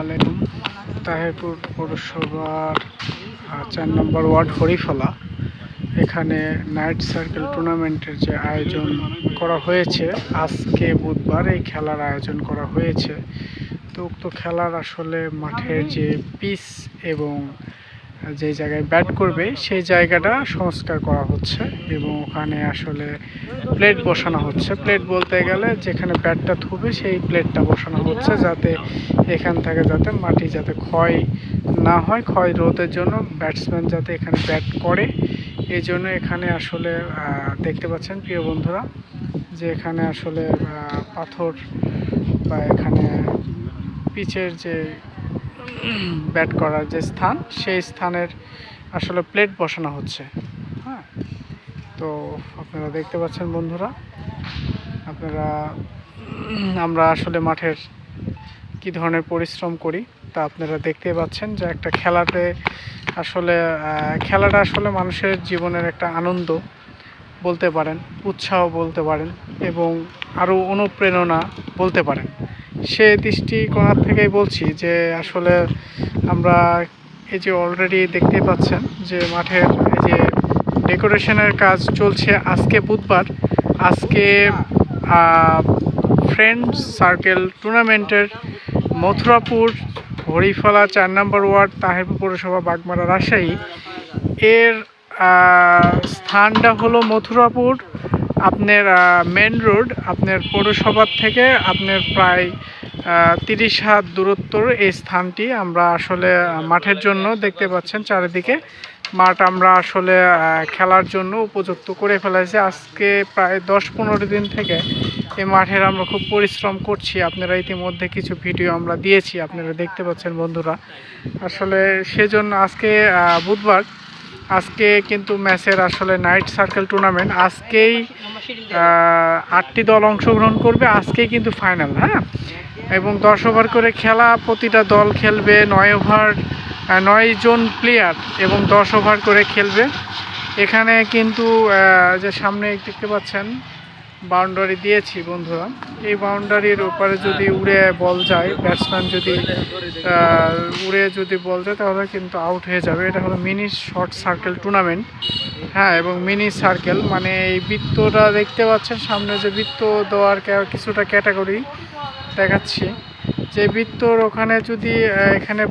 আলাইকুম। তাহেরপুর পৌরসভার চার নম্বর ওয়ার্ড হরিফলা। এখানে নাইট সার্কেল টুর্নামেন্টের যে আয়োজন করা হয়েছে, আজকে বুধবার এই খেলার আয়োজন করা হয়েছে। তো উক্ত খেলার আসলে মাঠের যে পিস এবং যে জায়গায় ব্যাট করবে, সেই জায়গাটা সংস্কার করা হচ্ছে এবং ওখানে আসলে প্লেট বসানো হচ্ছে। প্লেট বলতে গেলে যেখানে ব্যাটটা থুবে, সেই প্লেটটা বসানো হচ্ছে যাতে এখান থেকে যাতে মাটি যাতে ক্ষয় না হয়, ক্ষয় রোধের জন্য ব্যাটসম্যান যাতে এখানে ব্যাট করে। এই জন্য এখানে আসলে দেখতে পাচ্ছেন প্রিয় বন্ধুরা, যে এখানে আসলে পাথর বা এখানে পিচের যে ব্যাট করার যে স্থান, সেই স্থানের আসলে প্লেট বসানো হচ্ছে। হ্যাঁ? তো আপনারা দেখতে পাচ্ছেন বন্ধুরা, আপনারা, আমরা আসলে মাঠের কি ধরনের পরিশ্রম করি তা আপনারা দেখতে পাচ্ছেন যে একটা খেলাতে আসলে খেলাটা আসলে মানুষের জীবনের একটা আনন্দ বলতে পারেন, উৎসাহ বলতে পারেন এবং আরও অনুপ্রেরণা বলতে পারেন। সে দৃষ্টিকোণার থেকেই বলছি যে আসলে আমরা এই যে অলরেডি দেখতে পাচ্ছেন যে মাঠের এই যে ডেকোরেশনের কাজ চলছে আজকে বুধবার। আজকে ফ্রেন্ডস সার্কেল টুর্নামেন্টের মথুরাপুর, হরিফলা, চার নম্বর ওয়ার্ড তাহেরপুর পৌরসভা, বাগমারা, রাজশাহী। এর স্থানটা হলো মথুরাপুর। আপনার মেন রোড আপনার পৌরসভার থেকে আপনার প্রায় তিরিশ হাত দূরত্বর এই স্থানটি আমরা আসলে মাঠের জন্য দেখতে পাচ্ছেন চারিদিকে। মাঠ আমরা আসলে খেলার জন্য উপযুক্ত করে ফেলেছি। আজকে প্রায় দশ পনেরো দিন থেকে এই মাঠের আমরা খুব পরিশ্রম করছি। আপনারা ইতিমধ্যে কিছু ভিডিও আমরা দিয়েছি, আপনারা দেখতে পাচ্ছেন বন্ধুরা। আসলে সেজন্য আজকে বুধবার আজকে কিন্তু ম্যাচের আসলে নাইট সার্কেল টুর্নামেন্ট আজকেই আটটি দল অংশগ্রহণ করবে, আজকেই কিন্তু ফাইনাল হ্যাঁ? এবং দশ ওভার করে খেলা, প্রতিটা দল খেলবে নয় ওভার নয় জন প্লেয়ার এবং দশ ওভার করে খেলবে। এখানে কিন্তু যে সামনে দেখতে পাচ্ছেন বাউন্ডারি দিয়েছি বন্ধুরা। এই বাউন্ডারির ওপারে যদি উড়ে বল যায় ব্যাটসম্যান যদি উড়ে যদি বল যায় তাহলে কিন্তু আউট হয়ে যাবে। এটা হলো মিনি শর্ট সার্কেল টুর্নামেন্ট হ্যাঁ এবং মিনি সার্কেল মানে এই বৃত্তটা দেখতে পাচ্ছেন সামনে যে বৃত্ত দেওয়ার কিছুটা ক্যাটাগরি দেখাচ্ছি। যে বৃত্তর ওখানে যদি এখানে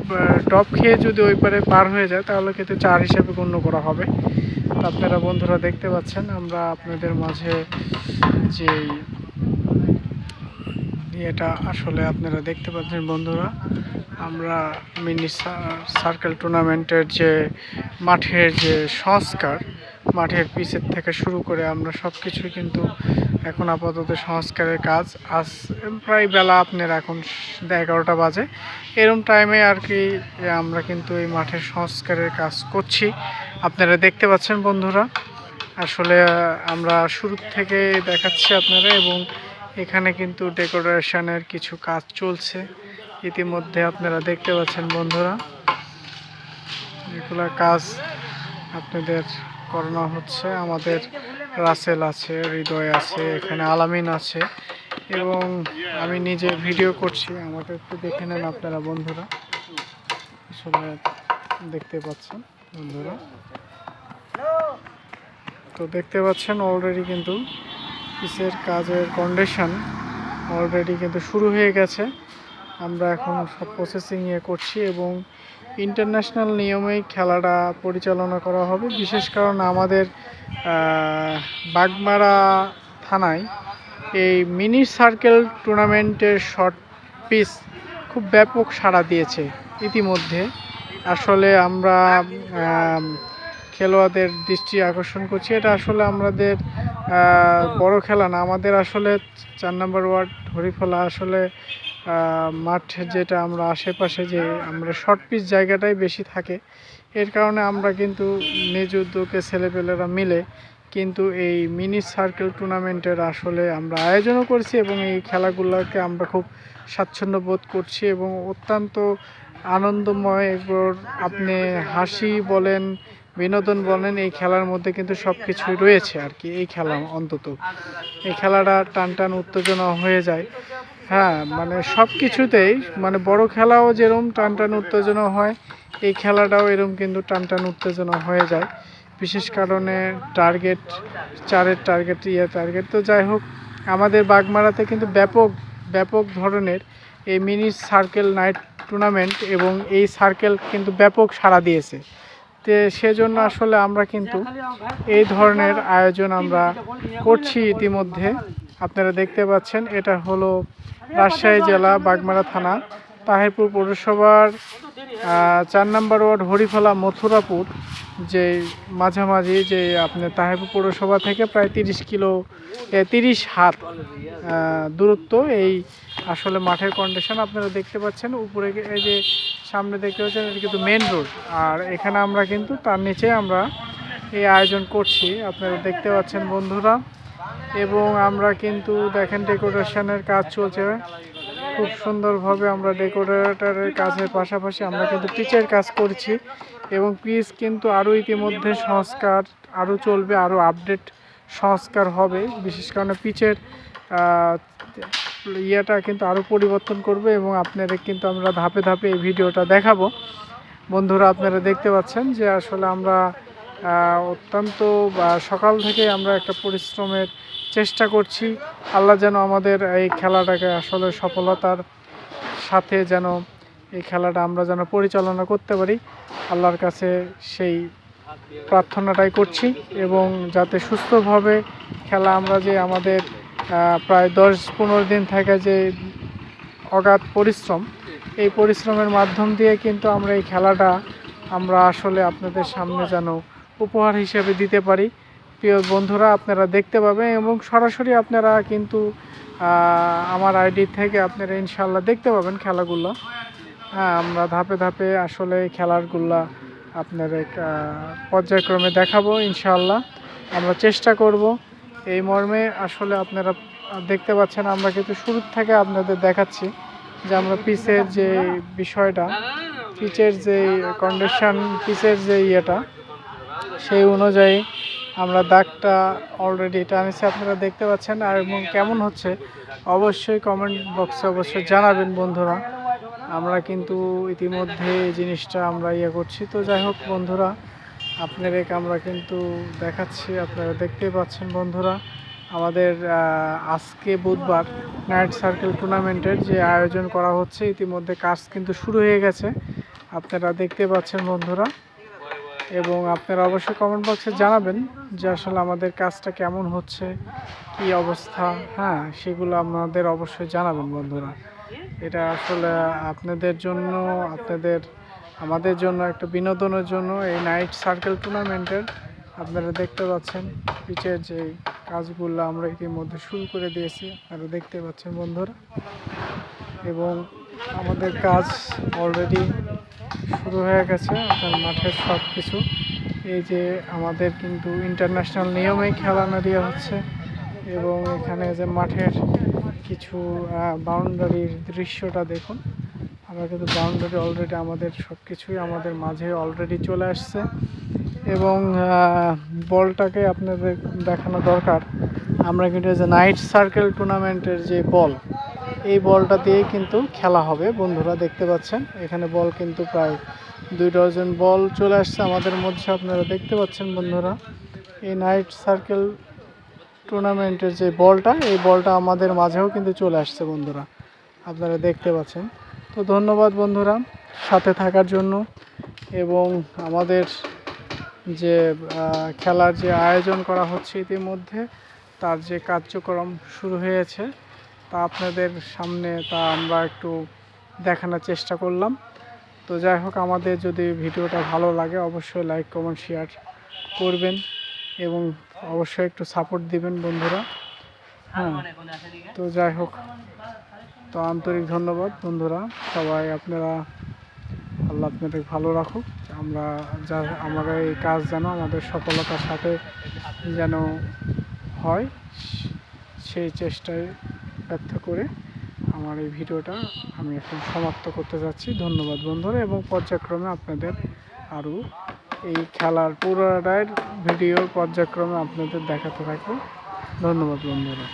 ডপ খেয়ে যদি ওই পারে পার হয়ে যায় তাহলে কিন্তু চার হিসাবে গণ্য করা হবে। আপনারা বন্ধুরা দেখতে পাচ্ছেন, আমরা আপনাদের মাঝে যেই এটা আসলে আপনারা দেখতে পাচ্ছেন বন্ধুরা, আমরা মিনি সার্কেল টুর্নামেন্টের যে মাঠের যে সংস্কার, মাঠের পিচের থেকে শুরু করে আমরা সব কিছুই কিন্তু এখন আপাতত সংস্কারের কাজ। আজ প্রায় বেলা আপনার এখন এগারোটা বাজে। এরম টাইমে আর কি আমরা কিন্তু এই মাঠের সংস্কারের কাজ করছি। আপনারা দেখতে পাচ্ছেন বন্ধুরা, আসলে আমরা শুরু থেকে দেখাচ্ছি আপনারা এবং এখানে কিন্তু ডেকোরেশনের কিছু কাজ চলছে। ইতিমধ্যে আপনারা দেখতে পাচ্ছেন বন্ধুরা, এগুলা কাজ আপনাদের করানো হচ্ছে। আমাদের রাসেল আছে, হৃদয় আছে, এখানে আলামিন আছে এবং আমি নিজে ভিডিও করছি। আমাকে একটু দেখে নেন আপনারা বন্ধুরা, আসলে দেখতে পাচ্ছেন। বন্ধুরা। তো দেখতে পাচ্ছেন অলরেডি কিন্তু পিসের কাজের কন্ডিশন অলরেডি কিন্তু শুরু হয়ে গেছে। আমরা এখন সব প্রসেসিং ইয়ে করছি এবং ইন্টারন্যাশনাল নিয়মেই খেলাটা পরিচালনা করা হবে। বিশেষ কারণ আমাদের বাগমারা থানায় এই মিনি সার্কেল টুর্নামেন্টের শর্ট পিস খুব ব্যাপক সাড়া দিয়েছে। ইতিমধ্যে আসলে আমরা আম, খেলোয়াড়দের দৃষ্টি আকর্ষণ করছি। এটা আসলে আমাদের বড় খেলা না। আমাদের আসলে চার নম্বর ওয়ার্ড হরিফলা আসলে মাঠ যেটা আমরা আশেপাশে যে আমরা শর্ট পিচ জায়গাটাই বেশি থাকে। এর কারণে আমরা কিন্তু নিজ উদ্যোগে ছেলেপেলেরা মিলে কিন্তু এই মিনি সার্কেল টুর্নামেন্টের আসলে আমরা আয়োজনও করছি এবং এই খেলাগুলোকে আমরা খুব স্বাচ্ছন্দ্য বোধ করছি এবং অত্যন্ত আনন্দময়, এরপর আপনি হাসি বলেন, বিনোদন বলেন, এই খেলার মধ্যে কিন্তু সব কিছুই রয়েছে আর কি, এই খেলা অন্তত। এই খেলাটা টান টান উত্তেজনা হয়ে যায়। হ্যাঁ মানে সব কিছুতেই মানে বড় খেলাও যেরকম টান টান উত্তেজনা হয়, এই খেলাটাও এরকম কিন্তু টান টান উত্তেজনা হয়ে যায়। বিশেষ কারণে টার্গেট, চারের টার্গেট ইয়ে টার্গেট, তো যাই হোক, আমাদের বাগমারাতে কিন্তু ব্যাপক ব্যাপক ধরনের এই মিনি সার্কেল নাইট টুর্নামেন্ট এবং এই সার্কেল কিন্তু ব্যাপক সাড়া দিয়েছে। তো সেজন্য আসলে আমরা কিন্তু এই ধরনের আয়োজন আমরা করছি ইতিমধ্যে। আপনারা দেখতে পাচ্ছেন, এটা হলো রাজশাহী জেলা, বাগমারা থানা, তাহিরপুর পৌরসভার চার নম্বর ওয়ার্ড হরিফলা মথুরাপুর, যে মাঝামাঝি যে আপনার তাহিরপুর পৌরসভা থেকে প্রায় তিরিশ কিলো তিরিশ হাত দূরত্ব এই আসলে মাঠের কন্ডিশন আপনারা দেখতে পাচ্ছেন। উপরে এই যে সামনে দেখতে পাচ্ছেন, এটা কিন্তু মেন রোড আর এখানে আমরা কিন্তু তার নিচে আমরা এই আয়োজন করছি। আপনারা দেখতে পাচ্ছেন বন্ধুরা। এবং আমরা কিন্তু দেখেন ডেকোরেশনের কাজ চলছে। খুব সুন্দরভাবে আমরা ডেকোরেটরের কাজের পাশাপাশি আমরা কিন্তু পিচের কাজ করছি। এবং পিচ কিন্তু আরও ইতিমধ্যে সংস্কার আরও চলবে আরও আপডেট সংস্কার হবে। বিশেষ কারণে পিচের ইয়েটা কিন্তু আরও পরিবর্তন করবে এবং আপনাদের কিন্তু আমরা ধাপে ধাপে এই ভিডিওটা দেখাবো। বন্ধুরা, আপনারা দেখতে পাচ্ছেন যে আসলে আমরা অত্যন্ত সকাল থেকে আমরা একটা পরিশ্রমের চেষ্টা করছি। আল্লাহ যেন আমাদের এই খেলাটাকে আসলে সফলতার সাথে যেন এই খেলাটা আমরা যেন পরিচালনা করতে পারি, আল্লাহর কাছে সেই প্রার্থনাটাই করছি এবং যাতে সুস্থভাবে খেলা আমরা যে আমাদের প্রায় দশ পনেরো দিন থেকে যে অগাধ পরিশ্রম। এই পরিশ্রমের মাধ্যম দিয়ে কিন্তু আমরা এই খেলাটা আমরা আসলে আপনাদের সামনে যেন উপহার হিসেবে দিতে পারি। প্রিয় বন্ধুরা, আপনারা দেখতে পাবেন এবং সরাসরি আপনারা কিন্তু আমার আইডি থেকে আপনারা ইনশাল্লাহ দেখতে পাবেন খেলাগুলো। হ্যাঁ আমরা ধাপে ধাপে আসলে খেলারগুলা আপনাদের পর্যায়ক্রমে দেখাবো ইনশাল্লাহ আমরা চেষ্টা করব এই মর্মে আসলে আপনারা দেখতে পাচ্ছেন, আমরা কিন্তু শুরুর থেকে আপনাদের দেখাচ্ছি যে আমরা পিচের যে বিষয়টা, পিচের যে কন্ডিশন পিচের যে ইয়েটা, সেই অনুযায়ী আমরা দাগটা অলরেডি টানেছি আপনারা দেখতে পাচ্ছেন। আর এবং কেমন হচ্ছে, অবশ্যই কমেন্ট বক্সে অবশ্যই জানাবেন বন্ধুরা। আমরা কিন্তু ইতিমধ্যে জিনিসটা আমরা ইয়ে করছি। তো যাই হোক বন্ধুরা আপনাদের আমরা কিন্তু দেখাচ্ছি, আপনারা দেখতেই পাচ্ছেন বন্ধুরা, আমাদের আজকে বুধবার নাইট সার্কেল টুর্নামেন্টের যে আয়োজন করা হচ্ছে, ইতিমধ্যে কাজ কিন্তু শুরু হয়ে গেছে। আপনারা দেখতে পাচ্ছেন বন্ধুরা, এবং আপনারা অবশ্যই কমেন্ট বক্সে জানাবেন যে আসলে আমাদের কাজটা কেমন হচ্ছে, কি অবস্থা হ্যাঁ সেগুলো আপনাদের অবশ্যই জানাবেন বন্ধুরা। এটা আসলে আপনাদের জন্য, আপনাদের আমাদের জন্য, একটা বিনোদনের জন্য এই নাইট সার্কেল টুর্নামেন্টের আপনারা দেখতে পাচ্ছেন, পিচের যে কাজগুলো আমরা ইতিমধ্যে শুরু করে দিয়েছি, আপনারা দেখতে পাচ্ছেন বন্ধুরা। এবং আমাদের কাজ অলরেডি শুরু হয়ে গেছে, আপনার মাঠের সব কিছু এই যে আমাদের কিন্তু ইন্টারন্যাশনাল নিয়মেই খেলানো দেওয়া হচ্ছে, এবং এখানে যে মাঠের কিছু বাউন্ডারির দৃশ্যটা দেখুন। আমরা কিন্তু বাউন্ডারি অলরেডি আমাদের সব কিছুই আমাদের মাঝে অলরেডি চলে আসছে। এবং বলটাকে আপনাদের দেখানো দরকার। আমরা কিন্তু যে নাইট সার্কেল টুর্নামেন্টের যে বল, এই বলটা দিয়ে কিন্তু খেলা হবে। বন্ধুরা দেখতে পাচ্ছেন, এখানে বল কিন্তু প্রায় দুই ডজন বল চলে আসছে আমাদের মধ্যে। আপনারা দেখতে পাচ্ছেন বন্ধুরা, এই নাইট সার্কেল টুর্নামেন্টের যে বলটা, এই বলটা আমাদের মাঝেও কিন্তু চলে আসছে বন্ধুরা। আপনারা দেখতে পাচ্ছেন। তো ধন্যবাদ বন্ধুরা সাথে থাকার জন্য এবং আমাদের যে খেলার যে আয়োজন করা হচ্ছে ইতিমধ্যে, তার যে কার্যক্রম শুরু হয়েছে, তা আপনাদের সামনে তা আমরা একটু দেখানোর চেষ্টা করলাম। তো যাই হোক, আমাদের যদি ভিডিওটা ভালো লাগে, অবশ্যই লাইক কমেন্ট শেয়ার করবেন এবং অবশ্যই একটু সাপোর্ট দিবেন বন্ধুরা। হ্যাঁ তো যাই হোক। তো আন্তরিক ধন্যবাদ বন্ধুরা। সবাই আপনারা আল্লাহ আপনাদের ভালো রাখুক। আমরা যা আমরা এই কাজ যেন আমাদের সফলতার সাথে যেন হয়, সেই চেষ্টায় ব্যর্থ করে আমার এই ভিডিওটা আমি এখন সমাপ্ত করতে যাচ্ছি। ধন্যবাদ বন্ধুরা, এবং পর্যায়ক্রমে আপনাদের আরও এই খেলার পুরোটার ভিডিও পর্যায়ক্রমে আপনাদের দেখাতে থাকব। ধন্যবাদ বন্ধুরা।